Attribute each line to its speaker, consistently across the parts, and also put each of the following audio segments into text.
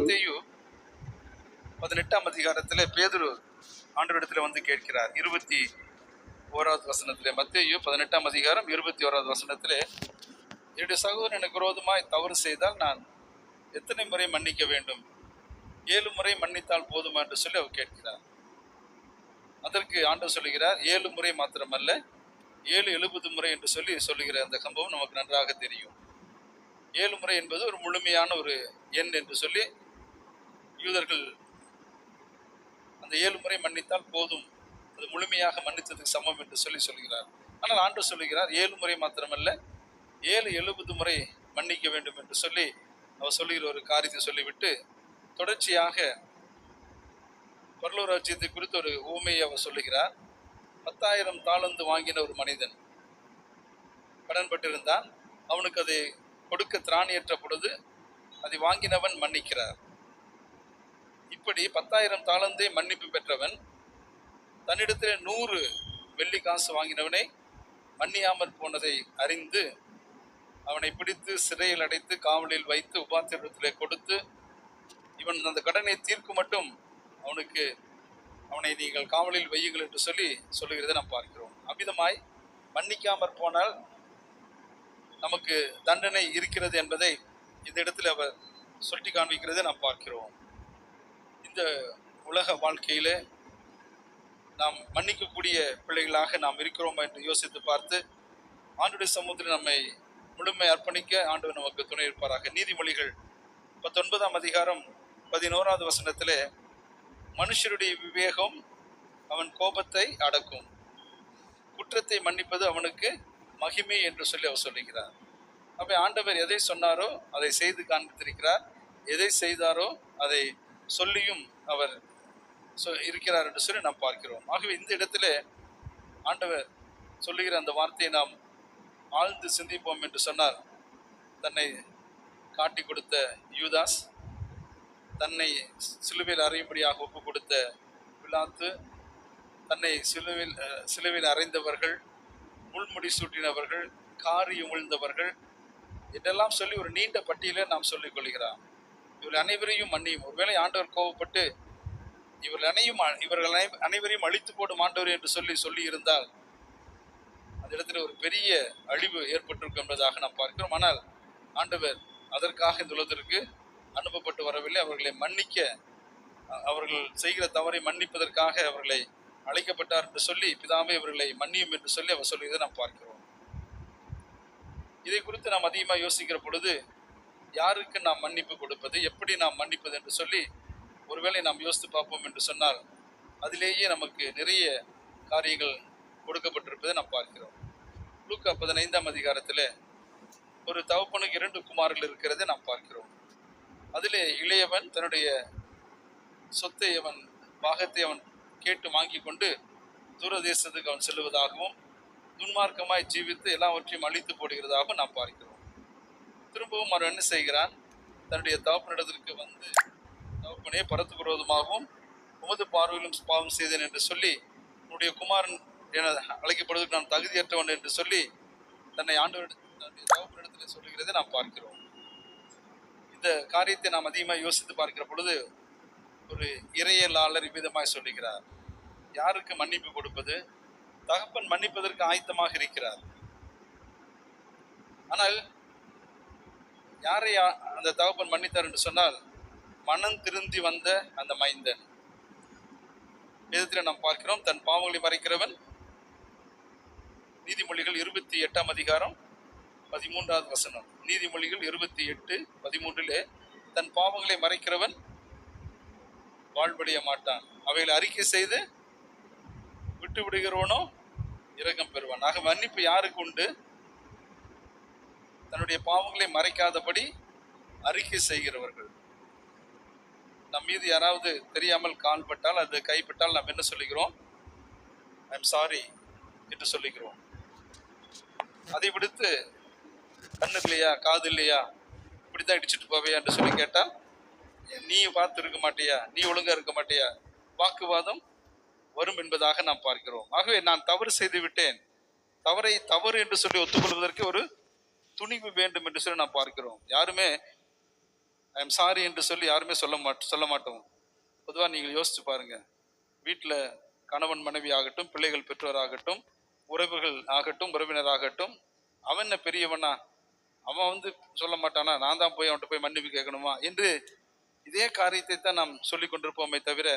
Speaker 1: மத்தேயு பதினெட்டாம் அதிகாரத்தில் பேதுரு ஆண்டவரிடத்தில் வந்து கேட்கிறார். இருபத்தி ஓராவது வசனத்தில் மத்தேயு பதினெட்டாம் அதிகாரம் இருபத்தி ஓராவது வசனத்திலே என்னுடைய சகோதரன் எனக்கு விரோதமாய் தவறு செய்தால் நான் எத்தனை முறை மன்னிக்க வேண்டும்? ஏழு முறை மன்னித்தால் போதுமா என்று சொல்லி அவர் கேட்கிறார். அதற்கு ஆண்டவர் சொல்லுகிறார் ஏழு முறை மாத்திரமல்ல ஏழு எழுபது முறை என்று சொல்லி சொல்லுகிற அந்த சம்பவம் நமக்கு நன்றாக தெரியும். ஏழு முறை என்பது ஒரு முழுமையான ஒரு எண் என்று சொல்லி யூதர்கள் அந்த ஏழு முறை மன்னித்தால் போதும். அது முழுமையாக மன்னித்ததுக்கு சமம் என்று சொல்லி சொல்கிறார். ஆனால் ஆண்டு சொல்லுகிறார் ஏழு முறை மாத்திரமல்ல ஏழு எழுபது முறை மன்னிக்க வேண்டும் என்று சொல்லி அவர் சொல்லுகிற ஒரு காரியத்தை சொல்லிவிட்டு தொடர்ச்சியாக பரலூர் ராஜ்யத்தை குறித்து ஒரு ஊமையை அவர் சொல்லுகிறார். பத்தாயிரம் தாளந்து வாங்கின ஒரு மனிதன் கடன்பட்டிருந்தான். அவனுக்கு அதை கொடுக்க திராணியற்ற பொழுது அதை வாங்கினவன் மன்னிக்கிறார். இப்படி பத்தாயிரம் தாளந்தே மன்னிப்பு பெற்றவன் தன்னிடத்தில் நூறு வெள்ளி காசு வாங்கினவனை மன்னியாமல் போனதை அறிந்து அவனை பிடித்து சிறையில் அடைத்து காவலில் வைத்து உபாத்திரத்திலே கொடுத்து இவன் அந்த கடனை தீர்க்கும் மட்டும் அவனுக்கு அவனை நீங்கள் காவலில் வையுங்கள் என்று சொல்லி சொல்லுகிறதை நாம் பார்க்கிறோம். அவ்விதமாய் மன்னிக்காமற் போனால் நமக்கு தண்டனை இருக்கிறது என்பதை இந்த இடத்தில் அவர் சுட்டி காண்பிக்கிறதை நாம் பார்க்கிறோம். இந்த உலக வாழ்க்கையிலே நாம் மன்னிக்கக்கூடிய பிள்ளைகளாக நாம் இருக்கிறோமா என்று யோசித்து பார்த்து ஆண்டுடைய சமூகத்தில் நம்மை முழுமை அர்ப்பணிக்க ஆண்டு நமக்கு துணை இருப்பாராக. நீதிமொழிகள் பத்தொன்பதாம் அதிகாரம் பதினோராவது வசனத்திலே மனுஷருடைய விவேகம் அவன் கோபத்தை அடக்கும். குற்றத்தை மன்னிப்பது அவனுக்கு மகிமை என்று சொல்லி அவர் சொல்லுகிறார். அப்போ ஆண்டவர் எதை சொன்னாரோ அதை செய்து காண்பித்திருக்கிறார். எதை செய்தாரோ அதை சொல்லியும் அவர் சொ இருக்கிறார் என்று சொல்லி நாம் பார்க்கிறோம். ஆகவே இந்த இடத்துல ஆண்டவர் சொல்லுகிற அந்த வார்த்தையை நாம் ஆழ்ந்து சிந்திப்போம் என்று சொன்னார் தன்னை காட்டி கொடுத்த யூதாஸ் தன்னை சிலுவையில் அறையும்படியாக ஒப்பு கொடுத்த விழாத்து தன்னை சிலுவையில் சிலுவையில் அறைந்தவர்கள் முள்முடி சூட்டினவர்கள் காரி உமிழ்ந்தவர்கள் இதெல்லாம் சொல்லி ஒரு நீண்ட பட்டியலை நாம் சொல்லிக் கொள்கிறான் இவர்கள் அனைவரையும் மன்னியும். ஒருவேளை ஆண்டவர் கோவப்பட்டு இவர்கள் அனையும் இவர்கள் அனை- அனைவரையும் அழித்து போடும் ஆண்டவர் என்று சொல்லி சொல்லி இருந்தால் அந்த இடத்துல ஒரு பெரிய அழிவு ஏற்பட்டிருக்கும் என்பதாக நாம் பார்க்கிறோம். ஆனால் ஆண்டவர் அதற்காக இந்த உலகத்திற்கு அனுப்பப்பட்டு வரவில்லை. அவர்களை மன்னிக்க அவர்கள் செய்கிற தவறை மன்னிப்பதற்காக அவர்களை அழைக்கப்பட்டார் என்று சொல்லி பிதாமே இவர்களை மன்னியும் என்று சொல்லி அவர் சொல்லியதை நாம் பார்க்கிறோம். இதை குறித்து நாம் அதிகமாக யோசிக்கிற பொழுது யாருக்கு நாம் மன்னிப்பு கொடுப்பது எப்படி நாம் மன்னிப்பது என்று சொல்லி ஒருவேளை நாம் யோசித்து பார்ப்போம் என்று சொன்னால் அதிலேயே நமக்கு நிறைய காரியங்கள் கொடுக்கப்பட்டிருப்பதை நாம் பார்க்கிறோம். லூக்கா பதினைந்தாம் அதிகாரத்தில் ஒரு தவப்பனுக்கு இரண்டு குமார்கள் இருக்கிறதை நாம் பார்க்கிறோம். அதிலே இளையவன் தன்னுடைய சொத்தை அவன் பாகத்தை அவன் கேட்டு வாங்கி கொண்டு தூரதேசத்துக்கு அவன் செல்லுவதாகவும் துன்மார்க்கமாய் ஜீவித்து எல்லாவற்றையும் அழித்து போடுகிறதாகவும் நாம் பார்க்கிறோம். திரும்பவும் அவன் என்ன செய்கிறான்? தன்னுடைய தகப்பனிடத்திற்கு வந்து தகப்பனே பரத்து விரோதமாகவும் உமது பார்வையிலும் பாவம் செய்தேன் என்று சொல்லி உன்னுடைய குமாரன் என அழைக்கப்படுவதற்கு நான் தகுதியற்றவன் என்று சொல்லி தன்னை ஆண்டவர் தன்னுடைய தகப்பனிடத்தில் சொல்லுகிறதை நாம் பார்க்கிறோம். இந்த காரியத்தை நாம் அதிகமாக யோசித்து பார்க்கிற பொழுது ஒரு இறையலாளர் இவ்விதமாய் சொல்லுகிறார். யாருக்கு மன்னிப்பு கொடுப்பது? தகப்பன் மன்னிப்பதற்கு ஆயத்தமாக இருக்கிறார். ஆனால் யாரை அந்த தகப்பன் மன்னித்தார் என்று சொன்னால் மனம் திருந்தி வந்த அந்த மைந்தன். வேதத்தில் நாம் பார்க்கிறோம் தன் பாவங்களை மறைக்கிறவன். நீதிமொழிகள் இருபத்தி எட்டாம் அதிகாரம் பதிமூன்றாவது வசனம். நீதிமொழிகள் இருபத்தி எட்டு பதிமூன்றிலே தன் பாவங்களை மறைக்கிறவன் வாழ்வடைய மாட்டான். அவைகளை அறிக்கை செய்து விட்டு விடுகிறவனோ இரக்கம் பெறுவான். ஆக மன்னிப்பு யாருக்கு உண்டு? தன்னுடைய பாவங்களை மறைக்காதபடி அறிக்கை செய்கிறவர்கள். நம் மீது யாராவது தெரியாமல் கால்பட்டால் அது கைப்பட்டால் நாம் என்ன சொல்லுகிறோம்? ஐ எம் சாரி என்று சொல்லுகிறோம். அதை விடுத்து கண்ணு இல்லையா காது இல்லையா இப்படி தான் இடிச்சிட்டு போவையா என்று சொல்லி கேட்டால் நீ பார்த்து இருக்க மாட்டியா? நீ ஒழுங்காக இருக்க மாட்டியா? வாக்குவாதம் வரும் என்பதாக நாம் பார்க்கிறோம். ஆகவே நான் தவறு செய்து விட்டேன். தவறை தவறு என்று சொல்லி ஒத்துக்கொள்வதற்கு ஒரு துணிவு வேண்டும் என்று சொல்லி நாம் பார்க்கிறோம். யாருமே ஐ எம் சாரி என்று சொல்லி யாருமே சொல்ல மாட்டோம் சொல்ல மாட்டோம். பொதுவாக நீங்கள் யோசிச்சு பாருங்க. வீட்டில் கணவன் மனைவி ஆகட்டும் பிள்ளைகள் பெற்றோராகட்டும் உறவுகள் ஆகட்டும் உறவினராகட்டும் அவன் என்ன பெரியவனா? அவன் வந்து சொல்ல மாட்டானா? நான் தான் போய் அவன்கிட்ட போய் மன்னிப்பு கேட்கணுமா? என்று இதே காரியத்தை தான் நாம் சொல்லி கொண்டிருப்போமே தவிர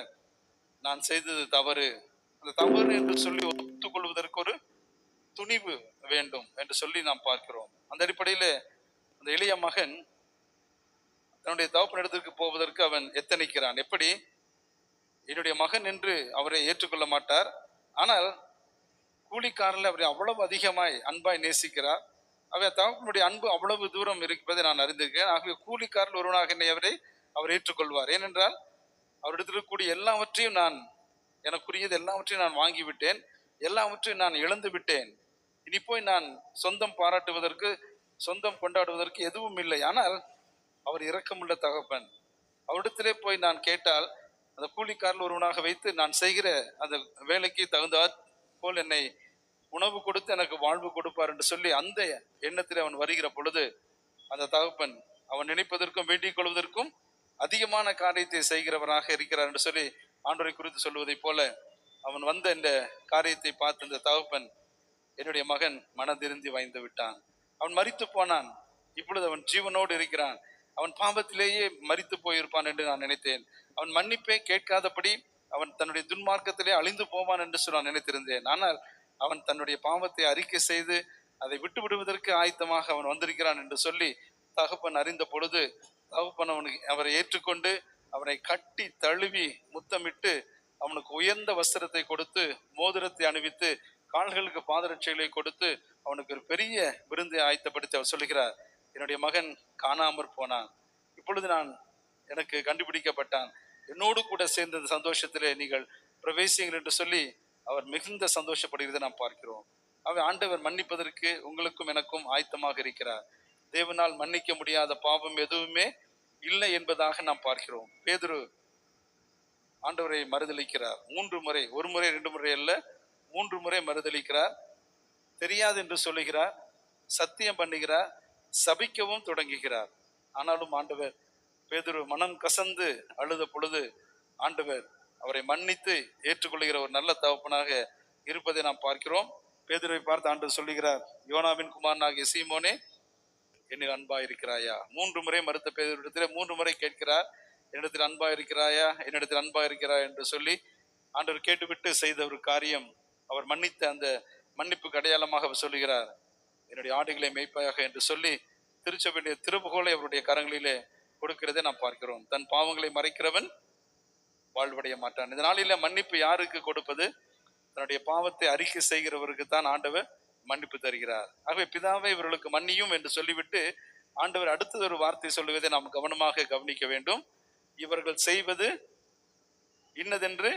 Speaker 1: நான் செய்தது தவறு. அந்த தவறு என்று சொல்லி ஒத்துக்கொள்வதற்கு ஒரு துணிவு வேண்டும் என்று சொல்லி நாம் பார்க்கிறோம். அந்த அடிப்படையில் அந்த எளிய மகன் தன்னுடைய தகப்பனிடத்திற்கு போவதற்கு அவன் எத்தனைக்கிறான்? எப்படி? என்னுடைய மகன் என்று அவரை ஏற்றுக்கொள்ள மாட்டார். ஆனால் கூலிக்காரில் அவரை அவ்வளவு அதிகமாய் அன்பாய் நேசிக்கிறார். அவர் தகப்பனுடைய அன்பு அவ்வளவு தூரம் இருப்பதை நான் அறிந்திருக்கிறேன். ஆகவே கூலிக்காரில் ஒருவனாக என்னை அவரை அவர் ஏற்றுக்கொள்வார். ஏனென்றால் அவரிடத்தில் இருக்கக்கூடிய எல்லாவற்றையும் நான் எனக்குரியது எல்லாவற்றையும் நான் வாங்கிவிட்டேன். எல்லாவற்றையும் நான் இழந்து விட்டேன் இனி போய் நான் சொந்தம் பாராட்டுவதற்கு சொந்தம் கொண்டாடுவதற்கு எதுவும் இல்லை. ஆனால் அவர் இரக்கமுள்ள தகப்பன். அவரிடத்திலே போய் நான் கேட்டால் அந்த கூலிக்காரில் ஒருவனாக வைத்து நான் செய்கிற அந்த வேலைக்கு தகுந்தாற் போல் என்னை உணவு கொடுத்து எனக்கு வாழ்வு கொடுப்பார் என்று சொல்லி அந்த எண்ணத்தில் அவன் வருகிற பொழுது அந்த தகப்பன் அவன் நினைப்பதற்கும் வேண்டிக் கொள்வதற்கும் அதிகமான காரியத்தை செய்கிறவராக இருக்கிறார் என்று சொல்லி ஆண்டோரை குறித்து சொல்வதைப் போல அவன் வந்த இந்த காரியத்தை பார்த்து இந்த தகப்பன் என்னுடைய மகன் மனதிருந்தி வாய்ந்து விட்டான். அவன் மறித்து போனான். இப்பொழுது அவன் ஜீவனோடு இருக்கிறான். அவன் பாம்பத்திலேயே மறித்து போயிருப்பான் என்று நான் நினைத்தேன். அவன் மன்னிப்பை கேட்காதபடி அவன் தன்னுடைய துன்மார்க்கத்திலே அழிந்து போவான் என்று சொல்லி நான் நினைத்திருந்தேன். ஆனால் அவன் தன்னுடைய பாவத்தை அறிக்கை செய்து அதை விட்டு விடுவதற்கு ஆயத்தமாக அவன் வந்திருக்கிறான் என்று சொல்லி தகப்பன் அறிந்த பொழுது தகப்பன் அவனுக்கு அவரை ஏற்றுக்கொண்டு அவனை கட்டி தழுவி முத்தமிட்டு அவனுக்கு உயர்ந்த வஸ்திரத்தை கொடுத்து மோதிரத்தை அணிவித்து கால்களுக்கு பாதரட்சைகளை கொடுத்து அவனுக்கு ஒரு பெரிய விருந்தை ஆயத்தப்படுத்தி அவர் சொல்லுகிறார். என்னுடைய மகன் காணாமற் போனான். இப்பொழுது நான் எனக்கு கண்டுபிடிக்கப்பட்டான். என்னோடு கூட சேர்ந்த சந்தோஷத்திலே நீங்கள் பிரவேசிங்கள் என்று சொல்லி அவர் மிகுந்த சந்தோஷப்படுகிறதை நாம் பார்க்கிறோம். அவர் ஆண்டவர் மன்னிப்பதற்கு உங்களுக்கும் எனக்கும் ஆயத்தமாக இருக்கிறார். தேவனால் மன்னிக்க முடியாத பாவம் எதுவுமே இல்லை என்பதாக நாம் பார்க்கிறோம். பேதுரு ஆண்டவரை மறுதளிக்கிறார் மூன்று முறை ஒரு முறை ரெண்டு முறை அல்ல மூன்று முறை மறுதளிக்கிறார். தெரியாது என்று சொல்லுகிறார். சத்தியம் பண்ணுகிறார். சபிக்கவும் தொடங்குகிறார். ஆனாலும் ஆண்டவர் பேதுரு மனம் கசந்து அழுத பொழுது ஆண்டவர் அவரை மன்னித்து ஏற்றுக்கொள்கிற ஒரு நல்ல தகப்பனாக இருப்பதை நாம் பார்க்கிறோம். பேதுருவை பார்த்து ஆண்டு சொல்லுகிறார் யோனாவின் குமாரனாகிய சீமோனே என்னில் அன்பா இருக்கிறாயா மூன்று முறை மறுத்த பேரிடத்திலே மூன்று முறை கேட்கிறார் என்னிடத்தில் அன்பா இருக்கிறாயா என்னிடத்தில் அன்பா இருக்கிறாயா என்று சொல்லி ஆண்டவர் கேட்டுவிட்டு செய்த ஒரு காரியம் அவர் மன்னித்த அந்த மன்னிப்புக்கு அடையாளமாக அவர் சொல்லுகிறார் என்னுடைய ஆடுகளை மேய்ப்பாயாக என்று சொல்லி திருச்சபையுடைய திருப்புகோலை அவருடைய கரங்களிலே கொடுக்கிறதை நாம் பார்க்கிறோம். தன் பாவங்களை மறைக்கிறவன் வாழ்வடைய மாட்டான். இந்த நாளில மன்னிப்பு யாருக்கு கொடுப்பது? தன்னுடைய பாவத்தை அறிக்கை செய்கிறவருக்கு தான் ஆண்டவர் மன்னிப்பு தருகிறார். ஆகவே பிதாவை இவர்களுக்கு மன்னியும் என்று சொல்லிவிட்டு ஆண்டவர் அடுத்தது ஒரு வார்த்தை சொல்லுவதை நாம் கவனமாக கவனிக்க வேண்டும். இவர்கள் செய்வது இன்னதென்று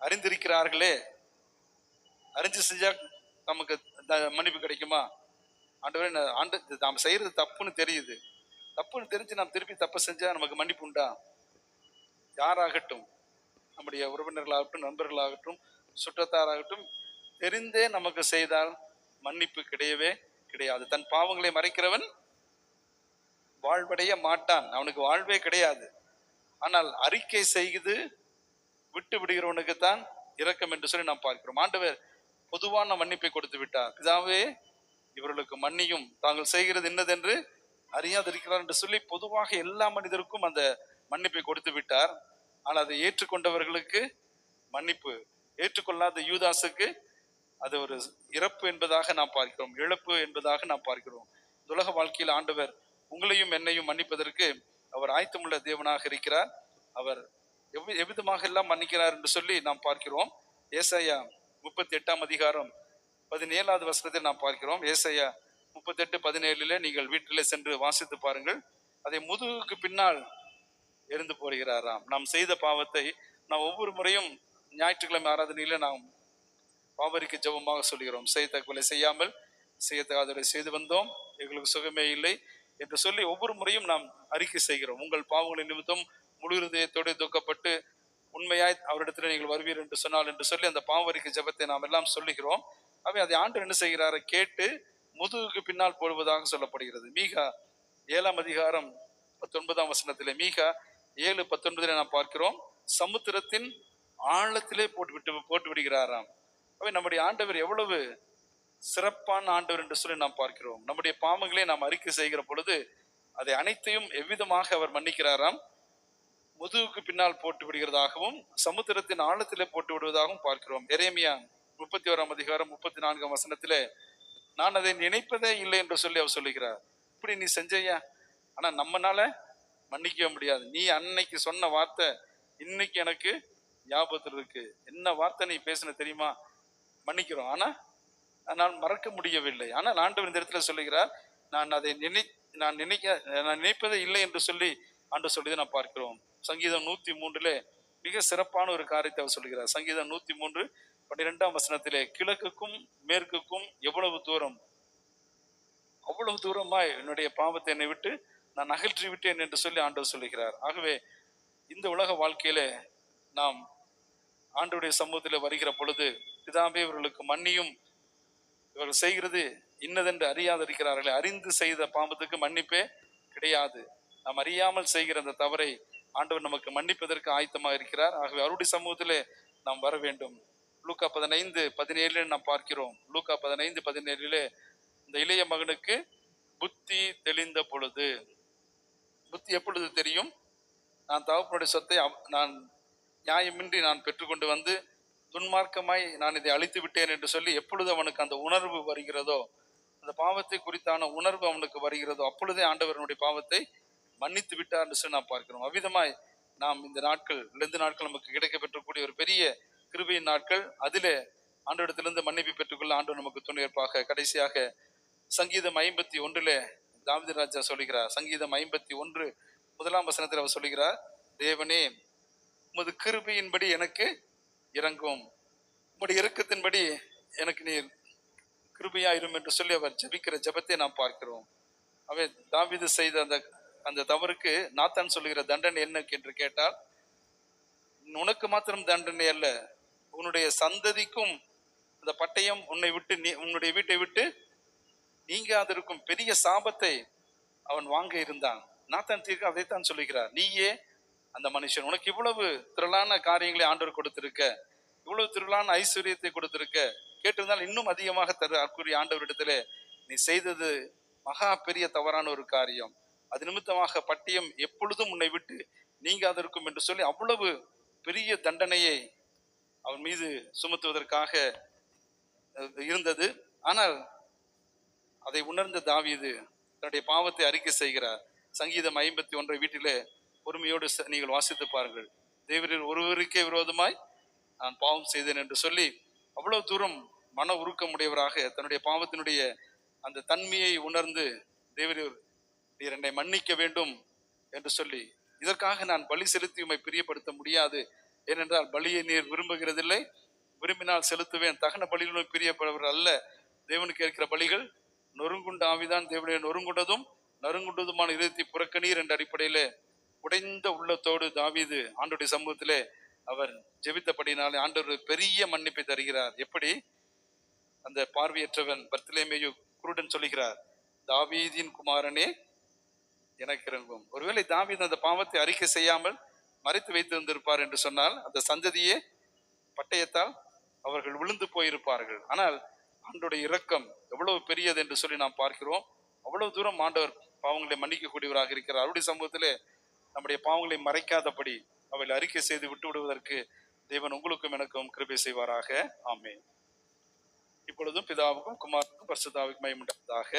Speaker 1: அறிந்திருக்கிறார்களே அறிஞ்சு செஞ்சா நமக்கு த- மன்னிப்பு கிடைக்குமா? ஆண்டவரே ஆண்டு நாம் செய்யறது தப்புன்னு தெரியுது. தப்புன்னு தெரிஞ்சு நாம் திருப்பி தப்பு செஞ்சா நமக்கு மன்னிப்பு உண்டா? யாராகட்டும் நம்முடைய உறவினர்களாகட்டும் நண்பர்களாகட்டும் சுற்றத்தாராகட்டும் தெரிந்தே நமக்கு செய்தால் மன்னிப்பு கிடையவே கிடையாது. தன் பாவங்களை மறைக்கிறவன் வாழ்வடைய மாட்டான். அவனுக்கு வாழ்வே கிடையாது. ஆனால் அறிக்கை செய்து விட்டு விடுகிறவனுக்கு தான் இரக்கம் என்று சொல்லி நாம் பார்க்கிறோம். ஆண்டவர் பொதுவான மன்னிப்பை கொடுத்து விட்டார். இதாவே இவர்களுக்கு மன்னியும். தாங்கள் செய்கிறது என்னதென்று அறியாதிருக்கிறார் என்று சொல்லி பொதுவாக எல்லா மனிதருக்கும் அந்த மன்னிப்பை கொடுத்து விட்டார். ஆனால் அதை ஏற்றுக்கொண்டவர்களுக்கு மன்னிப்பு ஏற்றுக்கொள்ளாத யூதாசுக்கு அது ஒரு இறப்பு என்பதாக நாம் பார்க்கிறோம். இழப்பு என்பதாக நாம் பார்க்கிறோம். உலக வாழ்க்கையில் ஆண்டவர் உங்களையும் என்னையும் மன்னிப்பதற்கு அவர் ஆயத்தமுள்ள தேவனாக இருக்கிறார். அவர் எவ் எவ்விதமாக எல்லாம் மன்னிக்கிறார் என்று சொல்லி நாம் பார்க்கிறோம். ஏசாயா முப்பத்தி எட்டாம் அதிகாரம் பதினேழாவது வசனத்தில் நாம் பார்க்கிறோம். ஏசாயா முப்பத்தெட்டு பதினேழுல நீங்கள் வீட்டிலே சென்று வாசித்து பாருங்கள். அதை முதுகுக்கு பின்னால் எரிந்து போடுகிறாராம். நாம் செய்த பாவத்தை நாம் ஒவ்வொரு முறையும் ஞாயிற்றுக்கிழமை ஆராதனையில நாம் பாவரிக்கு ஜெபமாக சொல்கிறோம். செய்யத்தக்கவலை செய்யாமல் செய்யத்தகாதவரை செய்து வந்தோம். எங்களுக்கு சுகமே இல்லை என்று சொல்லி ஒவ்வொரு முறையும் நாம் அறிக்கை செய்கிறோம். உங்கள் பாவங்களின் நிமித்தம் முழு இருதயத்தோடு துக்கப்பட்டு உண்மையாய் அவரிடத்தில் நீங்கள் வருவீர் என்று சொன்னால் என்று சொல்லி அந்த பாவரிக்கு ஜெபத்தை நாம் எல்லாம் சொல்லுகிறோம். அவை அதை ஆண்டு என்ன செய்கிறாரு? கேட்டு முதுகுக்கு பின்னால் போடுவதாக சொல்லப்படுகிறது. மீகா ஏழாம் அதிகாரம் பத்தொன்பதாம் வசனத்திலே மீகா ஏழு பத்தொன்பதிலே நாம் பார்க்கிறோம். சமுத்திரத்தின் ஆழத்திலே போட்டு விட்டு போட்டு விடுகிறாராம். அவை நம்முடைய ஆண்டவர் எவ்வளவு சிறப்பான ஆண்டவர் என்று சொல்லி நாம் பார்க்கிறோம். நம்முடைய பாவங்களை நாம் அறிக்கை செய்கிற பொழுது அதை அனைத்தையும் எவ்விதமாக அவர் மன்னிக்கிறாராம்? முதுகுக்கு பின்னால் போட்டு விடுகிறதாகவும் சமுத்திரத்தின் ஆழத்திலே போட்டு விடுவதாகவும் பார்க்கிறோம். எரேமியா முப்பத்தி ஓராம் அதிகாரம் முப்பத்தி நான்காம் வசனத்திலே நான் அதை நினைப்பதே இல்லை என்று சொல்லி அவர் சொல்லுகிறார். இப்படி நீ செஞ்சையா ஆனா நம்மனால மன்னிக்கவே முடியாது. நீ அன்னைக்கு சொன்ன வார்த்தை இன்னைக்கு எனக்கு ஞாபகத்தில் இருக்கு. என்ன வார்த்தை நீ பேசின தெரியுமா? மன்னிக்கிறோம். ஆனா நான் மறக்க முடியவில்லை. ஆனால் ஆண்டவர் இந்த இடத்துல சொல்லுகிறார் நான் அதை நினை நான் நினைக்க நான் நினைப்பதே இல்லை என்று சொல்லி ஆண்டு சொல்லி நான் பார்க்கிறோம். சங்கீதம் நூத்தி மூன்றிலே மிக சிறப்பான ஒரு காரியத்தை அவர் சொல்கிறார் சங்கீதம் நூத்தி மூன்று பன்னிரெண்டாம் வசனத்திலே கிழக்குக்கும் மேற்குக்கும் எவ்வளவு தூரம்? அவ்வளவு தூரமாய் என்னுடைய பாவத்தை என்னை விட்டு நான் அகற்றி விட்டேன் என்று சொல்லி ஆண்டவர் சொல்லுகிறார். ஆகவே இந்த உலக வாழ்க்கையில நாம் ஆண்டுடைய சமூகத்தில் வருகிற பொழுது பிதாம்பே இவர்களுக்கு மன்னியும். இவர்கள் செய்கிறது இன்னதென்று அறியாதிருக்கிறார்களே அறிந்து செய்த பாம்பத்துக்கு மன்னிப்பே கிடையாது. நாம் அறியாமல் செய்கிற அந்த தவறை ஆண்டவர் நமக்கு மன்னிப்பதற்கு ஆயத்தமாக இருக்கிறார். ஆகவே அவருடைய சமூகத்திலே நாம் வர வேண்டும். லூக்கா பதினைந்து பதினேழில் நாம் பார்க்கிறோம். லூக்கா பதினைந்து பதினேழிலே இந்த இளைய மகனுக்கு புத்தி தெளிந்த பொழுது. புத்தி எப்பொழுது தெரியும்? நான் தகப்பனுடைய சொத்தை நான் நியாயமின்றி நான் பெற்றுக்கொண்டு வந்து துன்மார்க்கமாய் நான் இதை அழித்து விட்டேன் என்று சொல்லி எப்பொழுது அவனுக்கு அந்த உணர்வு வருகிறதோ அந்த பாவத்தை குறித்தான உணர்வு அவனுக்கு வருகிறதோ அப்பொழுதே ஆண்டவரனுடைய பாவத்தை மன்னித்து விட்டார் என்று சொல்லி நாம் பார்க்கிறோம். அவ்விதமாய் நாம் இந்த நாட்கள் ரெண்டு நாட்கள் நமக்கு கிடைக்க பெற்றக்கூடிய ஒரு பெரிய கிருபையின் நாட்கள். அதிலே ஆண்டோடத்திலிருந்து மன்னிப்பு பெற்றுக்கொள்ள ஆண்டவர் நமக்கு துணையற்பாக கடைசியாக சங்கீதம் ஐம்பத்தி ஒன்றிலே தாவித ராஜா சொல்லுகிறார். சங்கீதம் ஐம்பத்தி ஒன்று முதலாம் வசனத்தில் அவர் சொல்லுகிறார் தேவனே உமது கிருபையின்படி எனக்கு இறங்கும் உம்முடைய இறக்கத்தின்படி எனக்கு நீர் கிருபையாயிரும் என்று சொல்லி அவர் ஜெபிக்கிற ஜெபத்தை நாம் பார்க்கிறோம். அவை தாவீது செய்த அந்த அந்த தவறுக்கு நாத்தான் சொல்லுகிற தண்டனை என்ன என்று கேட்டால் உனக்கு மாத்திரம் தண்டனை அல்ல. உன்னுடைய சந்ததிக்கும் அந்த பட்டயம் உன்னை விட்டு நீ உன்னுடைய வீட்டை விட்டு நீங்காதிருக்கும் பெரிய சாபத்தை அவன் வாங்க இருந்தான். நாத்தான் தீர்க்க அதைத்தான் சொல்லுகிறார். நீயே அந்த மனுஷன். உனக்கு இவ்வளவு திரளான காரியங்களை ஆண்டவர் கொடுத்திருக்க இவ்வளவு திரளான ஐஸ்வர்யத்தை கொடுத்திருக்க கேட்டிருந்தால் இன்னும் அதிகமாக தரு அக்குரிய ஆண்டவரிடத்துல நீ செய்தது மகா பெரிய தவறான ஒரு காரியம். அது நிமித்தமாக பட்டியம் எப்பொழுதும் உன்னை விட்டு நீங்காதிருக்கும் என்று சொல்லி அவ்வளவு பெரிய தண்டனையை அவன் மீது சுமத்துவதற்காக இருந்தது. ஆனால் அதை உணர்ந்த தாவியது தன்னுடைய பாவத்தை அறிக்கை செய்கிறார். சங்கீதம் ஐம்பத்தி ஒன்றை வீட்டிலே பொறுமையோடு ச- நீங்கள் வாசித்து பாருங்கள். தேவரில் ஒருவருக்கே விரோதமாய் நான் பாவம் செய்தேன் என்று சொல்லி அவ்வளவு தூரம் மன உருக்கமுடையவராக தன்னுடைய பாவத்தினுடைய அந்த தன்மையை உணர்ந்து தேவரீர் நீர் என்னை மன்னிக்க வேண்டும் என்று சொல்லி இதற்காக நான் பலி செலுத்தி உம்மை பிரியப்படுத்த முடியாது. ஏனென்றால் பலியை நீர் விரும்புகிறதில்லை. விரும்பினால் செலுத்துவேன். தகன பலிகளும் பிரியப்படுவர் அல்ல. தேவனுக்கு இருக்கிற பலிகள் நொறுங்குண்ட ஆவிதான். தேவனுடைய நொறுங்குண்டதும் நறுங்குண்டதுமான இதயத்தை புறக்கணீர் என்ற அடிப்படையிலே உடைந்த உள்ளத்தோடு தாவீது ஆண்டுடைய சமூகத்திலே அவர் ஜெபித்தபடினாலே ஆண்டவர் பெரிய மன்னிப்பை தருகிறார். எப்படி? அந்த பார்வையற்றவன் பர்த்திலேமேயு குருடன் சொல்லுகிறார் தாவீதின் குமாரனே எனக்கு இறங்கும். ஒருவேளை தாவீது அந்த பாவத்தை அறிக்கை செய்யாமல் மறைத்து வைத்திருந்திருப்பார் என்று சொன்னால் அந்த சந்ததியே பட்டயத்தால் அவர்கள் விழுந்து போயிருப்பார்கள். ஆனால் ஆண்டோடைய இரக்கம் எவ்வளவு பெரியது என்று சொல்லி நாம் பார்க்கிறோம். அவ்வளவு தூரம் ஆண்டவர் பாவங்களை மன்னிக்கக்கூடியவராக இருக்கிறார். அவருடைய சமூகத்திலே நம்முடைய பாவங்களை மறைக்காதபடி அவளை அறிக்கை செய்து விட்டு விடுவதற்கு தேவன் உங்களுக்கும் எனக்கும் கிருபை செய்வாராக. ஆமே இப்பொழுதும் பிதாவுக்கும் குமாருக்கும் பரிசுதாவுக்கும் மயமுண்டதாக